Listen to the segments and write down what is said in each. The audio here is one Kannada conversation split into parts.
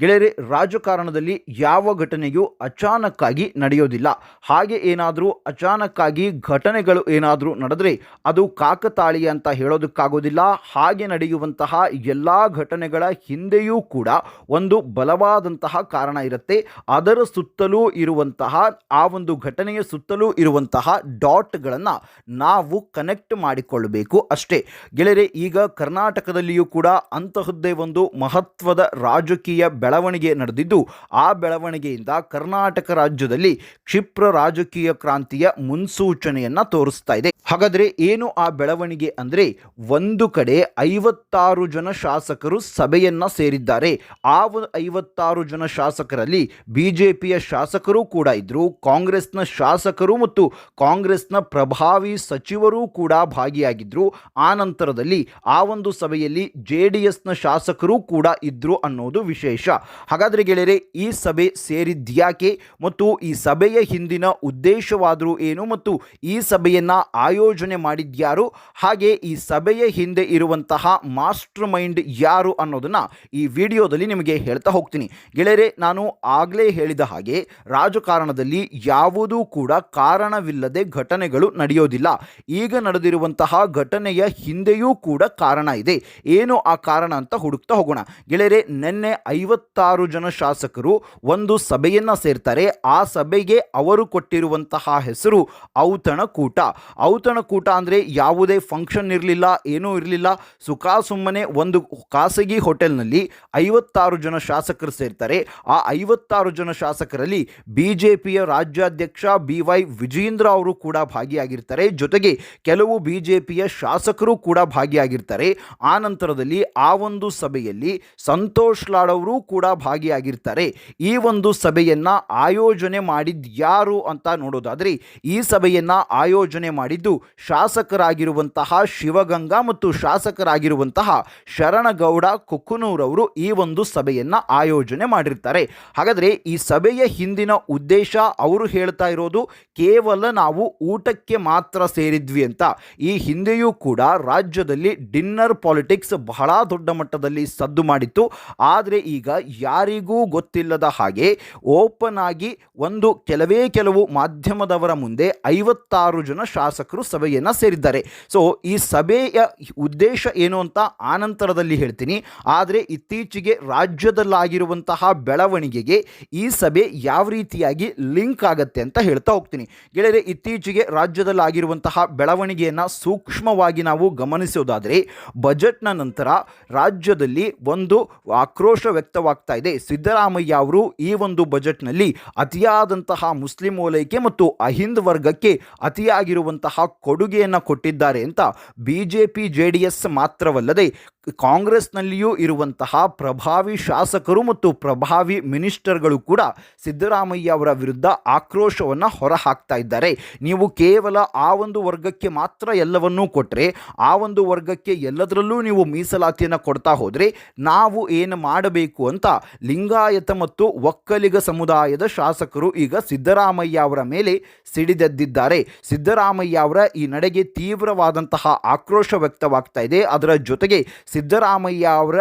ಗೆಳೆಯರೆ, ರಾಜಕಾರಣದಲ್ಲಿ ಯಾವ ಘಟನೆಯೂ ಅಚಾನಕ್ಕಾಗಿ ನಡೆಯೋದಿಲ್ಲ. ಹಾಗೆ ಏನಾದರೂ ಅಚಾನಕ್ಕಾಗಿ ಘಟನೆಗಳು ಏನಾದರೂ ನಡೆದರೆ ಅದು ಕಾಕತಾಳೀಯ ಅಂತ ಹೇಳೋದಕ್ಕಾಗೋದಿಲ್ಲ. ಹಾಗೆ ನಡೆಯುವಂತಹ ಎಲ್ಲ ಘಟನೆಗಳ ಹಿಂದೆಯೂ ಕೂಡ ಒಂದು ಬಲವಾದಂತಹ ಕಾರಣ ಇರುತ್ತೆ. ಅದರ ಸುತ್ತಲೂ ಇರುವಂತಹ, ಆ ಒಂದು ಘಟನೆಯ ಸುತ್ತಲೂ ಇರುವಂತಹ ಡಾಟ್ಗಳನ್ನು ನಾವು ಕನೆಕ್ಟ್ ಮಾಡಿಕೊಳ್ಳಬೇಕು ಅಷ್ಟೇ. ಗೆಳೆಯರೆ, ಈಗ ಕರ್ನಾಟಕದಲ್ಲಿಯೂ ಕೂಡ ಅಂತಹದ್ದೇ ಒಂದು ಮಹತ್ವದ ರಾಜಕೀಯ ಬೆಳವಣಿಗೆ ನಡೆದಿದ್ದು, ಆ ಬೆಳವಣಿಗೆಯಿಂದ ಕರ್ನಾಟಕ ರಾಜ್ಯದಲ್ಲಿ ಕ್ಷಿಪ್ರ ರಾಜಕೀಯ ಕ್ರಾಂತಿಯ ಮುನ್ಸೂಚನೆಯನ್ನ ತೋರಿಸ್ತಾ ಇದೆ. ಹಾಗಾದ್ರೆ ಏನು ಆ ಬೆಳವಣಿಗೆ ಅಂದ್ರೆ? ಒಂದು ಕಡೆ ಐವತ್ತಾರು ಜನ ಶಾಸಕರು ಸಭೆಯನ್ನ ಸೇರಿದ್ದಾರೆ. ಆ ಐವತ್ತಾರು ಜನ ಶಾಸಕರಲ್ಲಿ ಬಿಜೆಪಿಯ ಶಾಸಕರು ಕೂಡ ಇದ್ರು, ಕಾಂಗ್ರೆಸ್ನ ಶಾಸಕರು ಮತ್ತು ಕಾಂಗ್ರೆಸ್ನ ಪ್ರಭಾವಿ ಸಚಿವರೂ ಕೂಡ ಭಾಗಿಯಾಗಿದ್ರು. ಆ ನಂತರದಲ್ಲಿ ಆ ಒಂದು ಸಭೆಯಲ್ಲಿ ಜೆ ಡಿ ಎಸ್ನ ಶಾಸಕರು ಕೂಡ ಇದ್ರು ಅನ್ನೋದು ವಿಶೇಷ. ಹಾಗಾದ್ರೆ ಗೆಳೆಯರೆ, ಈ ಸಭೆ ಸೇರಿದ್ಯಾಕೆ? ಮತ್ತು ಈ ಸಭೆಯ ಹಿಂದಿನ ಉದ್ದೇಶವಾದರೂ ಏನು? ಮತ್ತು ಈ ಸಭೆಯನ್ನ ಆಯೋಜನೆ ಮಾಡಿದ್ಯಾರು? ಹಾಗೆ ಈ ಸಭೆಯ ಹಿಂದೆ ಇರುವಂತಹ ಮಾಸ್ಟರ್ ಮೈಂಡ್ ಯಾರು ಅನ್ನೋದನ್ನ ಈ ವಿಡಿಯೋದಲ್ಲಿ ನಿಮಗೆ ಹೇಳ್ತಾ ಹೋಗ್ತೀನಿ. ಗೆಳೆಯರೆ, ನಾನು ಆಗಲೇ ಹೇಳಿದ ಹಾಗೆ ರಾಜಕಾರಣದಲ್ಲಿ ಯಾವುದೂ ಕೂಡ ಕಾರಣವಿಲ್ಲದೆ ಘಟನೆಗಳು ನಡೆಯೋದಿಲ್ಲ. ಈಗ ನಡೆದಿರುವಂತಹ ಘಟನೆಯ ಹಿಂದೆಯೂ ಕೂಡ ಕಾರಣ ಇದೆ. ಏನು ಆ ಕಾರಣ ಅಂತ ಹುಡುಕ್ತಾ ಹೋಗೋಣ. ಗೆಳೆಯರೆ, ನಿನ್ನೆ ಐವತ್ತಾರು ಜನ ಶಾಸಕರು ಒಂದು ಸಭೆಯನ್ನು ಸೇರ್ತಾರೆ. ಆ ಸಭೆಗೆ ಅವರು ಕೊಟ್ಟಿರುವಂತಹ ಹೆಸರು ಔತಣಕೂಟ. ಔತಣಕೂಟ ಅಂದರೆ ಯಾವುದೇ ಫಂಕ್ಷನ್ ಇರಲಿಲ್ಲ, ಏನೂ ಇರಲಿಲ್ಲ. ಸುಖಾ ಸುಮ್ಮನೆ ಒಂದು ಖಾಸಗಿ ಹೋಟೆಲ್ನಲ್ಲಿ ಐವತ್ತಾರು ಜನ ಶಾಸಕರು ಸೇರ್ತಾರೆ. ಆ ಐವತ್ತಾರು ಜನ ಶಾಸಕರಲ್ಲಿ ಬಿ ಜೆ ಪಿಯ ರಾಜ್ಯಾಧ್ಯಕ್ಷ ಬಿ ವೈ ವಿಜೇಂದ್ರ ಅವರು ಕೂಡ ಭಾಗಿಯಾಗಿರ್ತಾರೆ. ಜೊತೆಗೆ ಕೆಲವು ಬಿ ಜೆ ಪಿಯ ಶಾಸಕರು ಕೂಡ ಭಾಗಿಯಾಗಿರ್ತಾರೆ. ಆ ನಂತರದಲ್ಲಿ ಆ ಒಂದು ಸಭೆಯಲ್ಲಿ ಸಂತೋಷ್ ಲಾಡ್ ಅವರು ಕೂಡ ಭಾಗಿಯಾಗಿರ್ತಾರೆ. ಈ ಒಂದು ಸಭೆಯನ್ನು ಆಯೋಜನೆ ಮಾಡಿದ್ದು ಯಾರು ಅಂತ ನೋಡೋದಾದರೆ, ಈ ಸಭೆಯನ್ನು ಆಯೋಜನೆ ಮಾಡಿದ್ದು ಶಾಸಕರಾಗಿರುವಂತಹ ಶಿವಗಂಗಾ ಮತ್ತು ಶಾಸಕರಾಗಿರುವಂತಹ ಶರಣಗೌಡ ಕುಕ್ಕುನೂರವರು ಈ ಒಂದು ಸಭೆಯನ್ನು ಆಯೋಜನೆ ಮಾಡಿರ್ತಾರೆ. ಹಾಗಾದರೆ ಈ ಸಭೆಯ ಹಿಂದಿನ ಉದ್ದೇಶ ಅವರು ಹೇಳ್ತಾ ಇರೋದು ಕೇವಲ ನಾವು ಊಟಕ್ಕೆ ಮಾತ್ರ ಸೇರಿದ್ವಿ ಅಂತ. ಈ ಹಿಂದೆಯೂ ಕೂಡ ರಾಜ್ಯದಲ್ಲಿ ಡಿನ್ನರ್ ಪಾಲಿಟಿಕ್ಸ್ ಬಹಳ ದೊಡ್ಡ ಮಟ್ಟದಲ್ಲಿ ಸದ್ದು ಮಾಡಿತ್ತು. ಆದರೆ ಈಗ ಯಾರಿಗೂ ಗೊತ್ತಿಲ್ಲದ ಹಾಗೆ ಓಪನ್ ಆಗಿ ಒಂದು ಕೆಲವೇ ಕೆಲವು ಮಾಧ್ಯಮದವರ ಮುಂದೆ ಐವತ್ತಾರು ಜನ ಶಾಸಕರು ಸಭೆಯನ್ನು ಸೇರಿದ್ದಾರೆ. ಸೊ ಈ ಸಭೆಯ ಉದ್ದೇಶ ಏನು ಅಂತ ಆನಂತರದಲ್ಲಿ ಹೇಳ್ತೀನಿ. ಆದರೆ ಇತ್ತೀಚೆಗೆ ರಾಜ್ಯದಲ್ಲಾಗಿರುವಂತಹ ಬೆಳವಣಿಗೆಗೆ ಈ ಸಭೆ ಯಾವ ರೀತಿಯಾಗಿ ಲಿಂಕ್ ಆಗತ್ತೆ ಅಂತ ಹೇಳ್ತಾ ಹೋಗ್ತೀನಿ. ಗೆಳೆಯರೆ, ಇತ್ತೀಚೆಗೆ ರಾಜ್ಯದಲ್ಲಾಗಿರುವಂತಹ ಬೆಳವಣಿಗೆಯನ್ನು ಸೂಕ್ಷ್ಮವಾಗಿ ನಾವು ಗಮನಿಸೋದಾದರೆ, ಬಜೆಟ್ನ ನಂತರ ರಾಜ್ಯದಲ್ಲಿ ಒಂದು ಆಕ್ರೋಶ ವ್ಯಕ್ತವಾಗ್ತಾ ಇದೆ. ಸಿದ್ದರಾಮಯ್ಯ ಅವರು ಈ ಒಂದು ಬಜೆಟ್ನಲ್ಲಿ ಅತಿಯಾದಂತಹ ಮುಸ್ಲಿಂ ಓಲೈಕೆ ಮತ್ತು ಅಹಿಂದ್ ವರ್ಗಕ್ಕೆ ಅತಿಯಾಗಿರುವಂತಹ ಕೊಡುಗೆಯನ್ನು ಕೊಟ್ಟಿದ್ದಾರೆ ಅಂತ B J P J D S ಮಾತ್ರವಲ್ಲದೆ ಕಾಂಗ್ರೆಸ್ನಲ್ಲಿಯೂ ಇರುವಂತಹ ಪ್ರಭಾವಿ ಶಾಸಕರು ಮತ್ತು ಪ್ರಭಾವಿ ಮಿನಿಸ್ಟರ್ಗಳು ಕೂಡ ಸಿದ್ದರಾಮಯ್ಯ ಅವರ ವಿರುದ್ಧ ಆಕ್ರೋಶವನ್ನು ಹೊರಹಾಕ್ತಾ ಇದ್ದಾರೆ. ನೀವು ಕೇವಲ ಆ ಒಂದು ವರ್ಗಕ್ಕೆ ಮಾತ್ರ ಎಲ್ಲವನ್ನೂ ಕೊಟ್ಟರೆ ಆ ಒಂದು ವರ್ಗಕ್ಕೆ ಎಲ್ಲದರಲ್ಲೂ ನೀವು ಮೀಸಲಾತಿಯನ್ನು ಕೊಡ್ತಾ ಹೋದರೆ ನಾವು ಏನು ಮಾಡಬೇಕು ಅಂತ ಲಿಂಗಾಯತ ಮತ್ತು ಒಕ್ಕಲಿಗ ಸಮುದಾಯದ ಶಾಸಕರು ಈಗ ಸಿದ್ದರಾಮಯ್ಯ ಅವರ ಮೇಲೆ ಸಿಡಿದೆದ್ದಿದ್ದಾರೆ. ಸಿದ್ದರಾಮಯ್ಯ ಅವರ ಈ ನಡೆಗೆ ತೀವ್ರವಾದಂತಹ ಆಕ್ರೋಶ ವ್ಯಕ್ತವಾಗ್ತಾ ಇದೆ. ಅದರ ಜೊತೆಗೆ ಸಿದ್ದರಾಮಯ್ಯ ಅವರ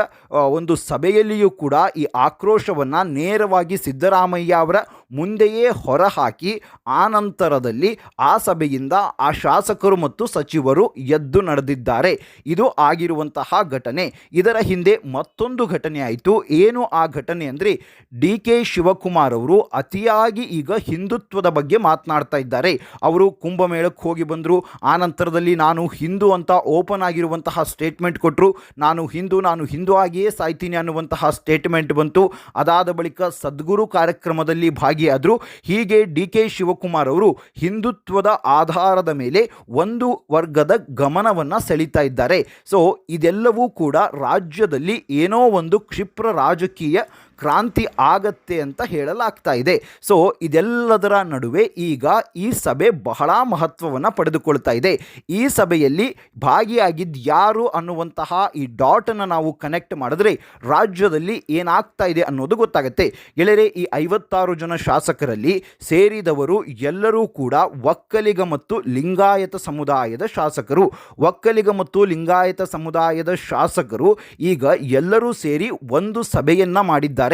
ಒಂದು ಸಭೆಯಲ್ಲಿಯೂ ಕೂಡ ಈ ಆಕ್ರೋಶವನ್ನು ನೇರವಾಗಿ ಸಿದ್ದರಾಮಯ್ಯ ಅವರ ಮುಂದೆಯೇ ಹೊರಹಾಕಿ ಆನಂತರದಲ್ಲಿ ನಂತರದಲ್ಲಿ ಆ ಸಭೆಯಿಂದ ಆ ಶಾಸಕರು ಮತ್ತು ಸಚಿವರು ಎದ್ದು ನಡೆದಿದ್ದಾರೆ. ಇದು ಆಗಿರುವಂತಹ ಘಟನೆ. ಇದರ ಹಿಂದೆ ಮತ್ತೊಂದು ಘಟನೆ ಆಯಿತು. ಏನು ಆ ಘಟನೆ ಅಂದರೆ ಡಿ ಕೆ ಶಿವಕುಮಾರ್ ಅವರು ಅತಿಯಾಗಿ ಈಗ ಹಿಂದುತ್ವದ ಬಗ್ಗೆ ಮಾತನಾಡ್ತಾ ಇದ್ದಾರೆ. ಅವರು ಕುಂಭಮೇಳಕ್ಕೆ ಹೋಗಿ ಬಂದರು. ಆ ನಂತರದಲ್ಲಿ ನಾನು ಹಿಂದೂ ಅಂತ ಓಪನ್ ಆಗಿರುವಂತಹ ಸ್ಟೇಟ್ಮೆಂಟ್ ಕೊಟ್ಟರು ನಾನು ಹಿಂದೂ ನಾನು ಹಿಂದೂ ಆಗಿಯೇ ಸಾಯ್ತೀನಿ ಅನ್ನುವಂತಹ ಸ್ಟೇಟ್ಮೆಂಟ್ ಬಂತು. ಅದಾದ ಬಳಿಕ ಸದ್ಗುರು ಕಾರ್ಯಕ್ರಮದಲ್ಲಿ ಭಾಗಿಯಾದರು. ಹೀಗೆ ಡಿ ಕೆ ಶಿವಕುಮಾರ್ ಅವರು ಹಿಂದುತ್ವದ ಆಧಾರದ ಮೇಲೆ ಒಂದು ವರ್ಗದ ಗಮನವನ್ನು ಸೆಳೀತಾ ಇದ್ದಾರೆ. ಸೊ, ಇದೆಲ್ಲವೂ ಕೂಡ ರಾಜ್ಯದಲ್ಲಿ ಏನೋ ಒಂದು ಕ್ಷಿಪ್ರ ರಾಜಕೀಯ இலக்கிய ಕ್ರಾಂತಿ ಆಗತ್ತೆ ಅಂತ ಹೇಳಲಾಗ್ತಾ ಇದೆ. ಸೊ ಇದೆಲ್ಲದರ ನಡುವೆ ಈಗ ಈ ಸಭೆ ಬಹಳ ಮಹತ್ವವನ್ನು ಪಡೆದುಕೊಳ್ತಾ ಇದೆ. ಈ ಸಭೆಯಲ್ಲಿ ಭಾಗಿಯಾಗಿದ್ದು ಯಾರು ಅನ್ನುವಂತಹ ಈ ಡಾಟನ್ನು ನಾವು ಕನೆಕ್ಟ್ ಮಾಡಿದ್ರೆ ರಾಜ್ಯದಲ್ಲಿ ಏನಾಗ್ತಾ ಇದೆ ಅನ್ನೋದು ಗೊತ್ತಾಗುತ್ತೆ. ಗೆಳೆಯರೆ, ಈ ಐವತ್ತಾರು ಜನ ಶಾಸಕರಲ್ಲಿ ಸೇರಿದವರು ಎಲ್ಲರೂ ಕೂಡ ಒಕ್ಕಲಿಗ ಮತ್ತು ಲಿಂಗಾಯತ ಸಮುದಾಯದ ಶಾಸಕರು. ಒಕ್ಕಲಿಗ ಮತ್ತು ಲಿಂಗಾಯತ ಸಮುದಾಯದ ಶಾಸಕರು ಈಗ ಎಲ್ಲರೂ ಸೇರಿ ಒಂದು ಸಭೆಯನ್ನು ಮಾಡಿದ್ದಾರೆ.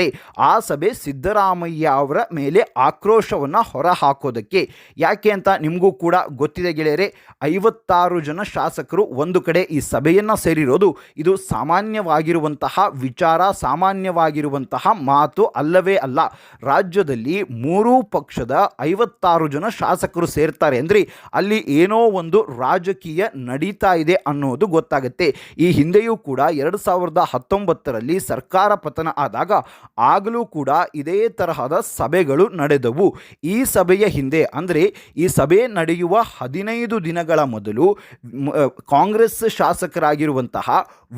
ಆ ಸಭೆ ಸಿದ್ದರಾಮಯ್ಯ ಅವರ ಮೇಲೆ ಆಕ್ರೋಶವನ್ನು ಹೊರಹಾಕೋದಕ್ಕೆ. ಯಾಕೆ ಅಂತ ನಿಮಗೂ ಕೂಡ ಗೊತ್ತಿದೆ ಗೆಳೆಯರೆ, ಐವತ್ತಾರು ಜನ ಶಾಸಕರು ಒಂದು ಕಡೆ ಈ ಸಭೆಯನ್ನು ಸೇರಿರೋದು. ಇದು ಸಾಮಾನ್ಯವಾಗಿರುವಂತಹ ವಿಚಾರ, ಸಾಮಾನ್ಯವಾಗಿರುವಂತಹ ಮಾತು ಅಲ್ಲವೇ ಅಲ್ಲ. ರಾಜ್ಯದಲ್ಲಿ ಮೂರೂ ಪಕ್ಷದ ಐವತ್ತಾರು ಜನ ಶಾಸಕರು ಸೇರ್ತಾರೆ ಅಂದರೆ ಅಲ್ಲಿ ಏನೋ ಒಂದು ರಾಜಕೀಯ ನಡೀತಾ ಇದೆ ಅನ್ನೋದು ಗೊತ್ತಾಗುತ್ತೆ. ಈ ಹಿಂದೆಯೂ ಕೂಡ ಎರಡು ಸಾವಿರದ ಹತ್ತೊಂಬತ್ತರಲ್ಲಿ ಸರ್ಕಾರ ಪತನ ಆದಾಗ ಆಗಲೂ ಕೂಡ ಇದೇ ತರಹದ ಸಭೆಗಳು ನಡೆದವು. ಈ ಸಭೆಯ ಹಿಂದೆ ಅಂದರೆ ಈ ಸಭೆ ನಡೆಯುವ ಹದಿನೈದು ದಿನಗಳ ಮೊದಲು ಕಾಂಗ್ರೆಸ್ ಶಾಸಕರಾಗಿರುವಂತಹ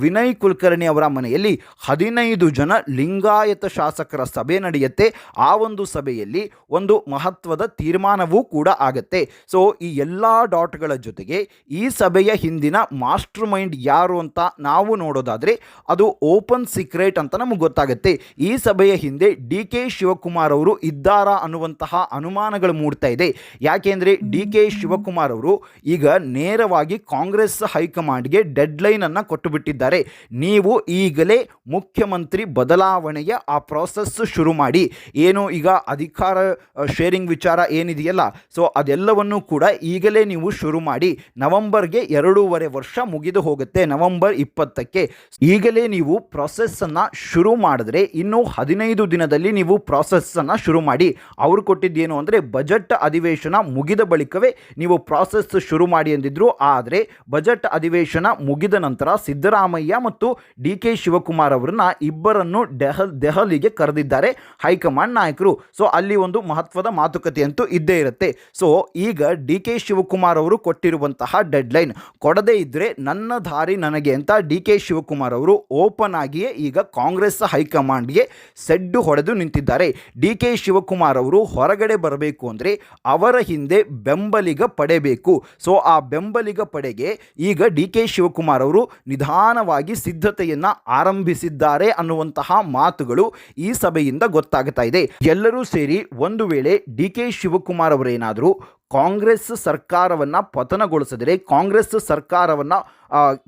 ವಿನಯ್ ಕುಲಕರ್ಣಿ ಅವರ ಮನೆಯಲ್ಲಿ ಹದಿನೈದು ಜನ ಲಿಂಗಾಯತ ಶಾಸಕರ ಸಭೆ ನಡೆಯುತ್ತೆ. ಆ ಒಂದು ಸಭೆಯಲ್ಲಿ ಒಂದು ಮಹತ್ವದ ತೀರ್ಮಾನವೂ ಕೂಡ ಆಗತ್ತೆ. ಸೊ ಈ ಎಲ್ಲ ಡಾಟ್ಗಳ ಜೊತೆಗೆ ಈ ಸಭೆಯ ಹಿಂದಿನ ಮಾಸ್ಟರ್ ಮೈಂಡ್ ಯಾರು ಅಂತ ನಾವು ನೋಡೋದಾದರೆ ಅದು ಓಪನ್ ಸೀಕ್ರೆಟ್ ಅಂತ ನಮಗೆ ಗೊತ್ತಾಗುತ್ತೆ. ಈ ಸಭೆಯ ಹಿಂದೆ ಡಿ ಕೆ ಶಿವಕುಮಾರ್ ಅವರು ಇದ್ದಾರಾ ಅನ್ನುವಂತಹ ಅನುಮಾನಗಳು ಮೂಡ್ತಾ ಇದೆ. ಯಾಕೆಂದರೆ ಡಿ ಕೆ ಶಿವಕುಮಾರ್ ಅವರು ಈಗ ನೇರವಾಗಿ ಕಾಂಗ್ರೆಸ್ ಹೈಕಮಾಂಡ್ಗೆ ಡೆಡ್ಲೈನನ್ನು ಕೊಟ್ಟು ಬಿಟ್ಟಿದ್ದಾರೆ ನೀವು ಈಗಲೇ ಮುಖ್ಯಮಂತ್ರಿ ಬದಲಾವಣೆಯ ಆ ಪ್ರಾಸೆಸ್ ಶುರು ಮಾಡಿ. ಏನು ಈಗ ಅಧಿಕಾರ ಶೇರಿಂಗ್ ವಿಚಾರ ಏನಿದೆಯಲ್ಲ, ಸೊ ಅದೆಲ್ಲವನ್ನು ಕೂಡ ಈಗಲೇ ನೀವು ಶುರು ಮಾಡಿ. ನವೆಂಬರ್ಗೆ ಎರಡೂವರೆ ವರ್ಷ ಮುಗಿದು ಹೋಗುತ್ತೆ, ನವೆಂಬರ್ ಇಪ್ಪತ್ತಕ್ಕೆ. ಈಗಲೇ ನೀವು ಪ್ರಾಸೆಸ್ಸನ್ನು ಶುರು ಮಾಡಿದ್ರೆ ಇನ್ನು ಹದಿನೈದು ದಿನದಲ್ಲಿ ನೀವು ಪ್ರಾಸೆಸ್ಸನ್ನು ಶುರು ಮಾಡಿ. ಅವರು ಕೊಟ್ಟಿದ್ದೇನು ಅಂದರೆ, ಬಜೆಟ್ ಅಧಿವೇಶನ ಮುಗಿದ ಬಳಿಕವೇ ನೀವು ಪ್ರಾಸೆಸ್ ಶುರು ಮಾಡಿ ಎಂದಿದ್ದರು ಆದರೆ, ಬಜೆಟ್ ಅಧಿವೇಶನ ಮುಗಿದ ನಂತರ ಸಿದ್ದರಾಮಯ್ಯ ಮತ್ತು ಡಿ ಕೆ ಶಿವಕುಮಾರ್ ಅವರನ್ನ ಇಬ್ಬರನ್ನು ಡೆಹಲ್ ದೆಹಲಿಗೆ ಕರೆದಿದ್ದಾರೆ ಹೈಕಮಾಂಡ್ ನಾಯಕರು. ಸೊ, ಅಲ್ಲಿ ಒಂದು ಮಹತ್ವದ ಮಾತುಕತೆ ಅಂತೂ ಇದ್ದೇ ಇರುತ್ತೆ. ಸೊ, ಈಗ ಡಿ ಕೆ ಶಿವಕುಮಾರ್ ಅವರು ಕೊಟ್ಟಿರುವಂತಹ ಡೆಡ್ಲೈನ್ ಕೊಡದೇ ಇದ್ದರೆ ನನ್ನ ದಾರಿ ನನಗೆ ಅಂತ ಡಿ ಕೆ ಶಿವಕುಮಾರ್ ಅವರು ಓಪನ್ ಆಗಿಯೇ ಈಗ ಕಾಂಗ್ರೆಸ್ ಹೈಕಮಾಂಡ್ಗೆ ಸೆಡ್ಡು ಹೊಡೆದು ನಿಂತಿದ್ದಾರೆ. ಡಿ ಕೆ ಶಿವಕುಮಾರ್ ಅವರು ಹೊರಗಡೆ ಬರಬೇಕು ಅಂದರೆ ಅವರ ಹಿಂದೆ ಬೆಂಬಲಿಗ ಪಡೆಬೇಕು. ಸೊ, ಆ ಬೆಂಬಲಿಗ ಪಡೆಗೆ ಈಗ ಡಿ ಕೆ ಶಿವಕುಮಾರ್ ಅವರು ನಿಧಾನವಾಗಿ ಸಿದ್ಧತೆಯನ್ನು ಆರಂಭಿಸಿದ್ದಾರೆ ಅನ್ನುವಂತಹ ಮಾತುಗಳು ಈ ಸಭೆಯಿಂದ ಗೊತ್ತಾಗ್ತಾ ಇದೆ. ಎಲ್ಲರೂ ಸೇರಿ ಒಂದು ವೇಳೆ ಡಿ ಕೆ ಶಿವಕುಮಾರ್ ಅವರೇನಾದರೂ ಕಾಂಗ್ರೆಸ್ ಸರ್ಕಾರವನ್ನು ಪತನಗೊಳಿಸಿದರೆ, ಕಾಂಗ್ರೆಸ್ ಸರ್ಕಾರವನ್ನು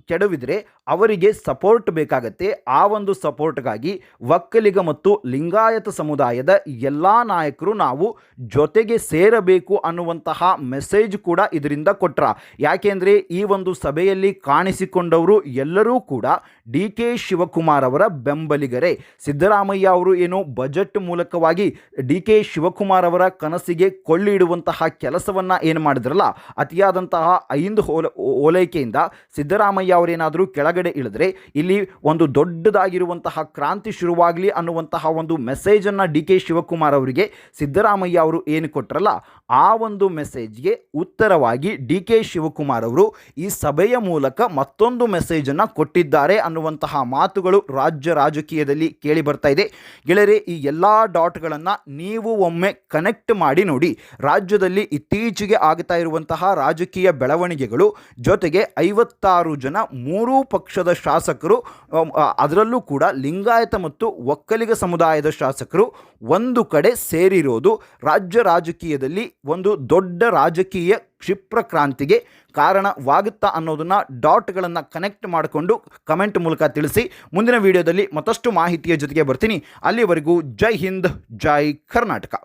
ಕೆಡವಿದರೆ ಅವರಿಗೆ ಸಪೋರ್ಟ್ ಬೇಕಾಗತ್ತೆ. ಆ ಒಂದು ಸಪೋರ್ಟ್ಗಾಗಿ ಒಕ್ಕಲಿಗ ಮತ್ತು ಲಿಂಗಾಯತ ಸಮುದಾಯದ ಎಲ್ಲ ನಾಯಕರು ನಾವು ಜೊತೆಗೆ ಸೇರಬೇಕು ಅನ್ನುವಂತಹ ಮೆಸೇಜ್ ಕೂಡ ಇದರಿಂದ ಕೊಟ್ರ. ಯಾಕೆಂದರೆ ಈ ಒಂದು ಸಭೆಯಲ್ಲಿ ಕಾಣಿಸಿಕೊಂಡವರು ಎಲ್ಲರೂ ಕೂಡ ಡಿ ಕೆ ಶಿವಕುಮಾರ್ ಅವರ ಬೆಂಬಲಿಗರೇ. ಸಿದ್ದರಾಮಯ್ಯ ಅವರು ಏನು ಬಜೆಟ್ ಮೂಲಕವಾಗಿ ಡಿ ಕೆ ಶಿವಕುಮಾರ್ ಅವರ ಕನಸಿಗೆ ಕೊಳ್ಳಿಡುವಂತಹ ಕೆಲಸವನ್ನು ಏನು ಮಾಡಿದ್ರಲ್ಲ, ಅತಿಯಾದಂತಹ ಐದು ಓಲೈಕೆಯಿಂದ ಓಲೈಕೆಯಿಂದ ಸಿದ್ದರಾಮಯ್ಯ ಅವರೇನಾದರೂ ಕೆಳಗಡೆ ಇಳಿದ್ರೆ, ಇಲ್ಲಿ ಒಂದು ದೊಡ್ಡದಾಗಿರುವಂತಹ ಕ್ರಾಂತಿ ಶುರುವಾಗಲಿ ಅನ್ನುವಂತಹ ಒಂದು ಮೆಸೇಜನ್ನು ಡಿ ಕೆ ಶಿವಕುಮಾರ್ ಅವರಿಗೆ ಸಿದ್ದರಾಮಯ್ಯ ಅವರು ಏನು ಕೊಟ್ಟರಲ್ಲ ಆ ಒಂದು ಮೆಸೇಜ್ಗೆ ಉತ್ತರವಾಗಿ ಡಿ ಕೆ ಶಿವಕುಮಾರ್ ಅವರು ಈ ಸಭೆಯ ಮೂಲಕ ಮತ್ತೊಂದು ಮೆಸೇಜನ್ನು ಕೊಟ್ಟಿದ್ದಾರೆ ಅನ್ನುವಂತಹ ಮಾತುಗಳು ರಾಜ್ಯ ರಾಜಕೀಯದಲ್ಲಿ ಕೇಳಿ ಬರ್ತಾ ಇದೆ. ಗೆಳೆಯರೆ, ಈ ಎಲ್ಲ ಡಾಟ್ಗಳನ್ನು ನೀವು ಒಮ್ಮೆ ಕನೆಕ್ಟ್ ಮಾಡಿ ನೋಡಿ, ರಾಜ್ಯದಲ್ಲಿ ಇತ್ತೀಚೆಗೆ ಆಗ್ತಾ ಇರುವಂತಹ ರಾಜಕೀಯ ಬೆಳವಣಿಗೆಗಳು ಜೊತೆಗೆ ಐವತ್ತಾರು ಜನ ಮೂರೂ ಪಕ್ಷದ ಶಾಸಕರು ಅದರಲ್ಲೂ ಕೂಡ ಲಿಂಗಾಯತ ಮತ್ತು ಒಕ್ಕಲಿಗ ಸಮುದಾಯದ ಶಾಸಕರು ಒಂದು ಕಡೆ ಸೇರಿರೋದು ರಾಜ್ಯ ರಾಜಕೀಯದಲ್ಲಿ ಒಂದು ದೊಡ್ಡ ರಾಜಕೀಯ ಕ್ಷಿಪ್ರ ಕ್ರಾಂತಿಗೆ ಕಾರಣವಾಗುತ್ತಾ ಅನ್ನೋದನ್ನು ಡಾಟ್ಗಳನ್ನು ಕನೆಕ್ಟ್ ಮಾಡಿಕೊಂಡು ಕಮೆಂಟ್ ಮೂಲಕ ತಿಳಿಸಿ. ಮುಂದಿನ ವಿಡಿಯೋದಲ್ಲಿ ಮತ್ತಷ್ಟು ಮಾಹಿತಿಯ ಜೊತೆಗೆ ಬರ್ತೀನಿ. ಅಲ್ಲಿವರೆಗೂ ಜೈ ಹಿಂದ್, ಜೈ ಕರ್ನಾಟಕ.